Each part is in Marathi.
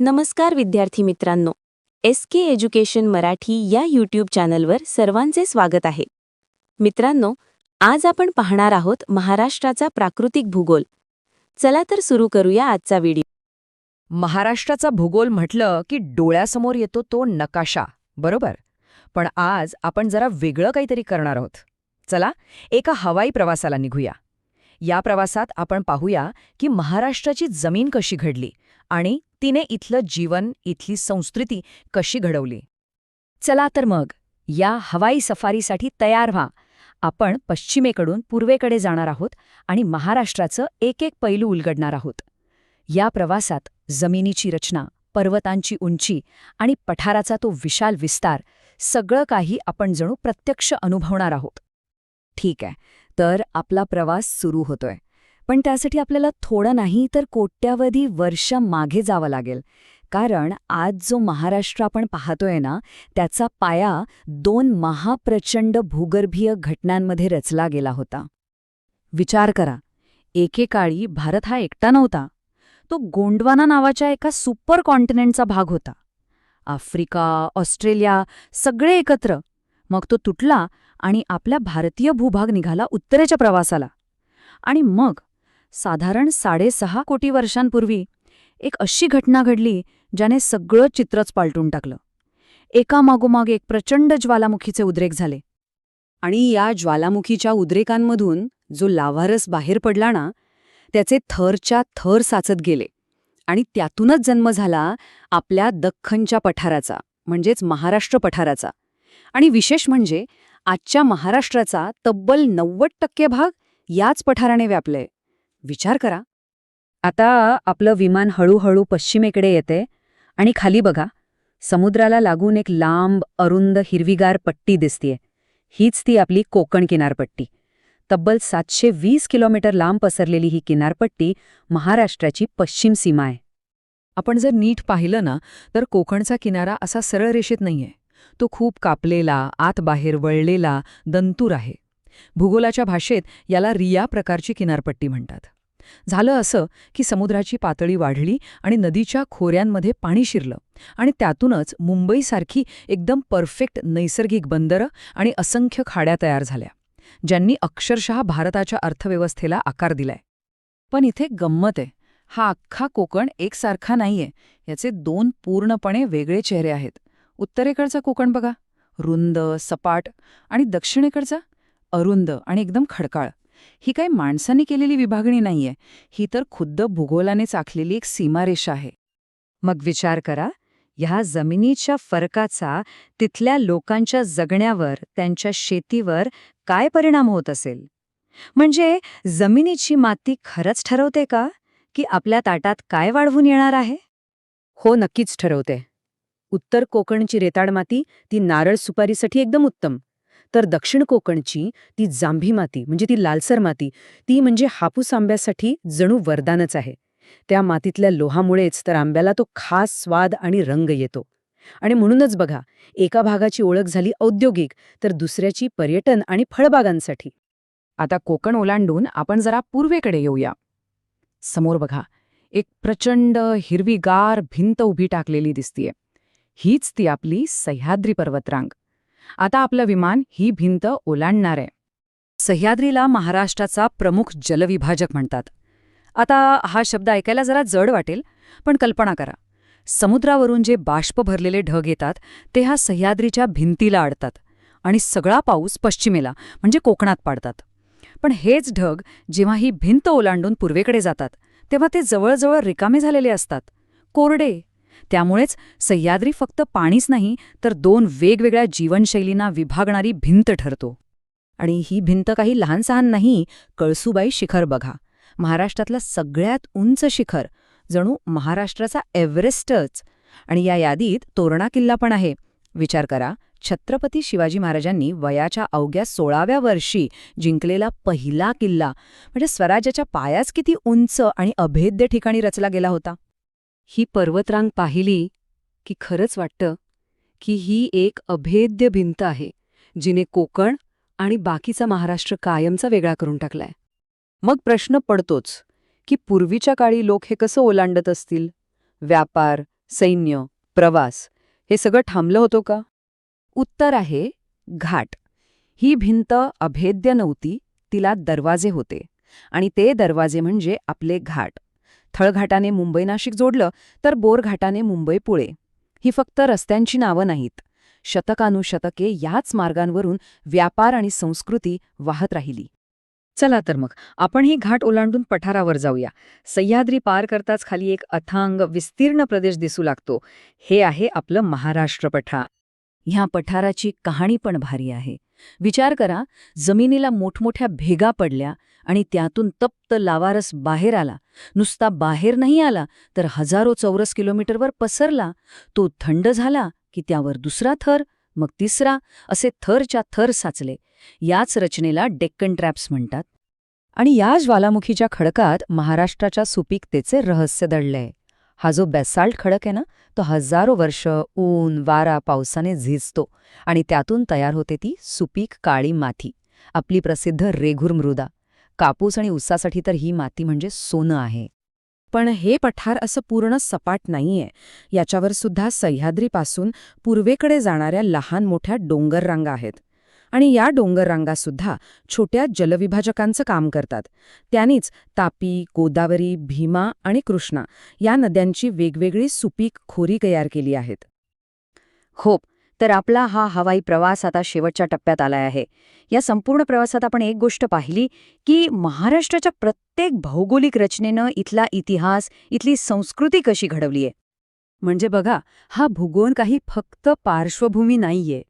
नमस्कार विद्यार्थी मित्रांनो एस के एज्युकेशन मराठी या यूट्यूब चॅनलवर सर्वांचे स्वागत आहे. मित्रांनो आज आपण पाहणार आहोत महाराष्ट्राचा प्राकृतिक भूगोल. चला तर सुरू करूया आजचा व्हिडिओ महाराष्ट्राचा भूगोल म्हटलं की डोळ्यासमोर येतो तो नकाशा बरोबर? पण आज आपण जरा वेगळं काहीतरी करणार आहोत. चला एका हवाई प्रवासाला निघूया. या प्रवासात आपण पाहूया की महाराष्ट्राची जमीन कशी घडली आणि तिने इथलं जीवन इथली संस्कृती कशी घडवली. चला तर मग या हवाई सफारीसाठी तयार व्हा. आपण पश्चिमेकडून पूर्वेकडे जाणार आहोत आणि महाराष्ट्राचं एक एक पैलू उलगडणार आहोत. या प्रवासात जमिनीची रचना पर्वतांची उंची आणि पठाराचा तो विशाल विस्तार सगळं काही आपण जणू प्रत्यक्ष अनुभवणार आहोत. ठीक आहे तर आपला प्रवास सुरू होतोय. पण त्यासाठी आपल्याला थोडं नाही तर कोट्यावधी वर्ष मागे जावं लागेल. कारण आज जो महाराष्ट्र आपण पाहतोय ना त्याचा पाया दोन महाप्रचंड भूगर्भीय घटनांमध्ये रचला गेला होता. विचार करा एकेकाळी भारत हा एकटा नव्हता. तो गोंडवाना नावाच्या एका सुपर कॉन्टिनेंटचा भाग होता. आफ्रिका ऑस्ट्रेलिया सगळे एकत्र. मग तो तुटला आणि आपला भारतीय भूभाग निघाला उत्तरेच्या प्रवासाला. आणि मग साधारण साडेसहा कोटी वर्षांपूर्वी एक अशी घटना घडली ज्याने सगळं चित्रच पालटून टाकलं. एकामागोमाग एक प्रचंड ज्वालामुखीचे उद्रेक झाले. आणि या ज्वालामुखीच्या उद्रेकांमधून जो लाव्हारस बाहेर पडला ना त्याचे थरच्या थर साचत गेले. आणि त्यातूनच जन्म झाला आपल्या दख्खनच्या पठाराचा म्हणजेच महाराष्ट्र पठाराचा. आणि विशेष म्हणजे आजच्या महाराष्ट्राचा तब्बल नव्वद टक्के भाग याच पठाराने व्यापले विचार करा. आता आपलं विमान हळूहळू पश्चिमेकडे येते आणि खाली बघा समुद्राला लागून एक लांब अरुंद हिरवीगार पट्टी दिसतीये. हीच ती आपली कोकण किनारपट्टी. तब्बल सातशे वीस किलोमीटर लांब पसरलेली ही किनारपट्टी महाराष्ट्राची पश्चिम सीमा आहे. आपण जर नीट पाहिलं ना तर कोकणचा किनारा असा सरळ रेषेत नाहीये. तो खूप कापलेला आत बाहेर वळलेला दंतूर आहे. भूगोलाच्या भाषेत याला रिया प्रकारची किनारपट्टी म्हणतात. झालं असं की समुद्राची पातळी वाढली आणि नदीच्या खोऱ्यांमध्ये पाणी शिरलं आणि त्यातूनच मुंबईसारखी एकदम परफेक्ट नैसर्गिक बंदरं आणि असंख्य खाड्या तयार झाल्या ज्यांनी अक्षरशः भारताच्या अर्थव्यवस्थेला आकार दिलाय. पण इथे गंमत आहे. हा अख्खा कोकण एकसारखा नाहीये. याचे दोन पूर्णपणे वेगळे चेहरे आहेत. उत्तरेकडचा कोकण बघा. रुंद सपाट आणि दक्षिणेकडचा अरुंद आणि एकदम खडकाळ. ही काही माणसांनी केलेली विभागणी नाहीये. ही तर खुद्द भूगोलाने चाखलेली एक सीमारेषा आहे. मग विचार करा ह्या जमिनीच्या फरकाचा तिथल्या लोकांच्या जगण्यावर त्यांच्या शेतीवर काय परिणाम होत असेल? म्हणजे जमिनीची माती खरंच ठरवते का? की आपल्या ताटात काय वाढवून येणार आहे? हो नक्कीच ठरवते. उत्तर कोकणची रेताड माती ती नारळ सुपारीसाठी एकदम उत्तम. तर दक्षिण कोकणची ती जांभी माती म्हणजे ती लालसर माती ती म्हणजे हापूस आंब्यासाठी जणू वरदानच आहे. त्या मातीतल्या लोहामुळेच तर आंब्याला तो खास स्वाद आणि रंग येतो. आणि म्हणूनच बघा एका भागाची ओळख झाली औद्योगिक तर दुसऱ्याची पर्यटन आणि फळबागांसाठी. आता कोकण ओलांडून आपण जरा पूर्वेकडे येऊया. समोर बघा एक प्रचंड हिरवीगार भिंत उभी टाकलेली दिसतीये. हीच ती आपली सह्याद्री पर्वतरांग. आता आपलं विमान ही भिंत ओलांडणार आहे. सह्याद्रीला महाराष्ट्राचा प्रमुख जलविभाजक म्हणतात. आता हा शब्द ऐकायला जरा जड वाटेल पण कल्पना करा. समुद्रावरून जे बाष्प भरलेले ढग येतात ते हा सह्याद्रीच्या भिंतीला अडतात आणि सगळा पाऊस पश्चिमेला म्हणजे कोकणात पाडतात. पण हेच ढग जेव्हा ही भिंत ओलांडून पूर्वेकडे जातात तेव्हा ते जवळजवळ रिकामे झालेले असतात. कोरडे त्यामुळेच सह्याद्री फक्त पाणीच नाही तर दोन वेगवेगळ्या जीवनशैलींना विभागणारी भिंत ठरतो. आणि ही भिंत काही लहानसहान नाही कळसुबाई शिखर बघा. महाराष्ट्रातलं सगळ्यात उंच शिखर जणू महाराष्ट्राचा एव्हरेस्टच. आणि या यादीत तोरणा किल्ला पण आहे. विचार करा छत्रपती शिवाजी महाराजांनी वयाच्या अवघ्या सोळाव्या वर्षी जिंकलेला पहिला किल्ला म्हणजे स्वराज्याच्या पायाच किती उंच आणि अभेद्य ठिकाणी रचला गेला होता. ही पर्वतरांग पाहिली की खरंच वाटतं की ही एक अभेद्य भिंत आहे जिने कोकण आणि बाकीचा महाराष्ट्र कायमचा वेगळा करून टाकलाय. मग प्रश्न पडतोच की पूर्वीच्या काळी लोक हे कसं ओलांडत असतील? व्यापार सैन्य प्रवास हे सगळं थांबलं होतं का? उत्तर आहे घाट. ही भिंत अभेद्य नव्हती तिला दरवाजे होते. आणि ते दरवाजे म्हणजे आपले घाट. थळघाटाने मुंबई नाशिक जोडलं तर बोरघाटाने मुंबई पुळे ही फक्त रस्त्यांची नावं नाहीत. शतकानुशतके याच मार्गांवरून व्यापार आणि संस्कृती वाहत राहिली. चला तर मग आपण ही घाट ओलांडून पठारावर जाऊया. सह्याद्री पार करताच खाली एक अथांग विस्तीर्ण प्रदेश दिसू लागतो. हे आहे आपलं महाराष्ट्र पठार. ह्या पठाराची कहाणी पण भारी आहे. विचार करा जमिनीला मोठमोठ्या भेगा पडल्या आणि त्यातून तप्त लावारस बाहेर आला. नुसता बाहेर नाही आला तर हजारो चौरस किलोमीटरवर पसरला. तो थंड झाला की त्यावर दुसरा थर मग तिसरा असे थरच्या थर साचले. याच रचनेला डेक्कन ट्रॅप्स म्हणतात. आणि या ज्वालामुखीच्या खडकात महाराष्ट्राच्या सुपीकतेचे रहस्य दडलंय. हा जो बेसाल्ट खडक आहे ना तो हजारो वर्ष ऊन वारा पावसाने झिजतो आणि त्यातून तयार होते ती सुपीक काळी माती आपली प्रसिद्ध रेघुर मृदा. कापूस आणि ऊसासाठी तर ही माती म्हणजे सोनं आहे. पण हे पठार असं पूर्ण सपाट नाहीये. याच्यावर सुद्धा सह्याद्रीपासून पूर्वेकडे जाणाऱ्या लहान मोठ्या डोंगर रांगा आहेत. आणि या डोंगर सुद्धा छोट्या जलविभाजकांचं काम करतात. त्यांनीच तापी गोदावरी भीमा आणि कृष्णा या नद्यांची वेगवेगळी सुपीक खोरी तयार केली आहेत. हो तर आपला हा हवाई प्रवास आता शेवटच्या टप्प्यात आलाय आहे. या संपूर्ण प्रवासात आपण एक गोष्ट पाहिली की महाराष्ट्राच्या प्रत्येक भौगोलिक रचनेनं इथला इतिहास इथली संस्कृती कशी घडवलीये. म्हणजे बघा हा भूगोल काही फक्त पार्श्वभूमी नाहीये.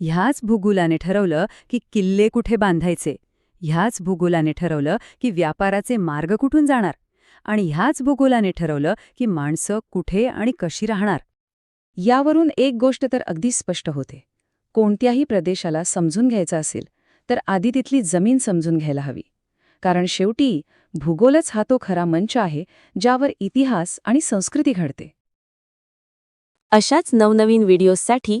ह्याच भूगोलाने ठरवलं की किल्ले कुठे बांधायचे? ह्याच भूगोलाने ठरवलं की व्यापाराचे मार्ग कुठून जाणार? आणि ह्याच भूगोलाने ठरवलं की माणसं कुठे आणि कशी राहणार? यावरून एक गोष्ट तर अगदी स्पष्ट होते. कोणत्याही प्रदेशाला समजून घ्यायचा असेल तर आधी तिथली जमीन समजून घ्यायला हवी. कारण शेवटी भूगोलच हा तो खरा मंच आहे ज्यावर इतिहास आणि संस्कृती घडते. अशाच नवनवीन व्हिडिओजसाठी